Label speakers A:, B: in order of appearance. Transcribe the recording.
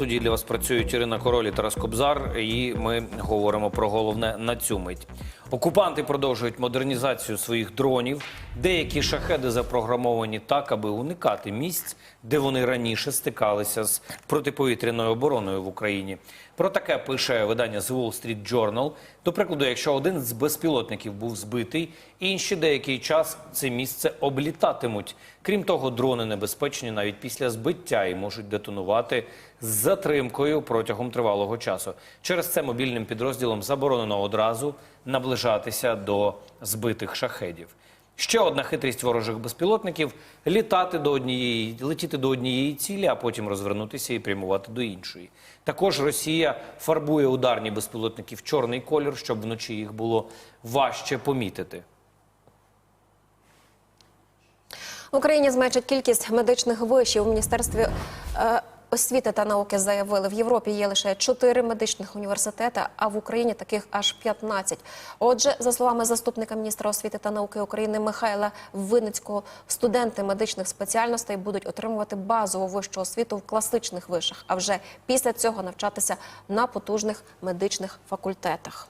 A: Тоді для вас працюють Ірина Король і Тарас Кобзар, і ми говоримо про головне на цю мить. Окупанти продовжують модернізацію своїх дронів. Деякі шахеди запрограмовані так, аби уникати місць, де вони раніше стикалися з протиповітряною обороною в Україні. Про таке пише видання The Wall Street Journal. До прикладу, якщо один з безпілотників був збитий, інші деякий час це місце облітатимуть. Крім того, дрони небезпечні навіть після збиття і можуть детонувати з затримкою протягом тривалого часу. Через це мобільним підрозділам заборонено одразу наближатися до збитих шахедів. Ще одна хитрість ворожих безпілотників літати до однієї, летіти до однієї цілі, а потім розвернутися і прямувати до іншої. Також Росія фарбує ударні безпілотники в чорний колір, щоб вночі їх було важче помітити.
B: В Україні зменшить кількість медичних вишів. У міністерстві е, освіти та науки заявили, в Європі є лише 4 медичних університети, а в Україні таких аж 15. Отже, за словами заступника міністра освіти та науки України Михайла Винницького, студенти медичних спеціальностей будуть отримувати базову вищу освіту в класичних вишах, а вже після цього навчатися на потужних медичних факультетах.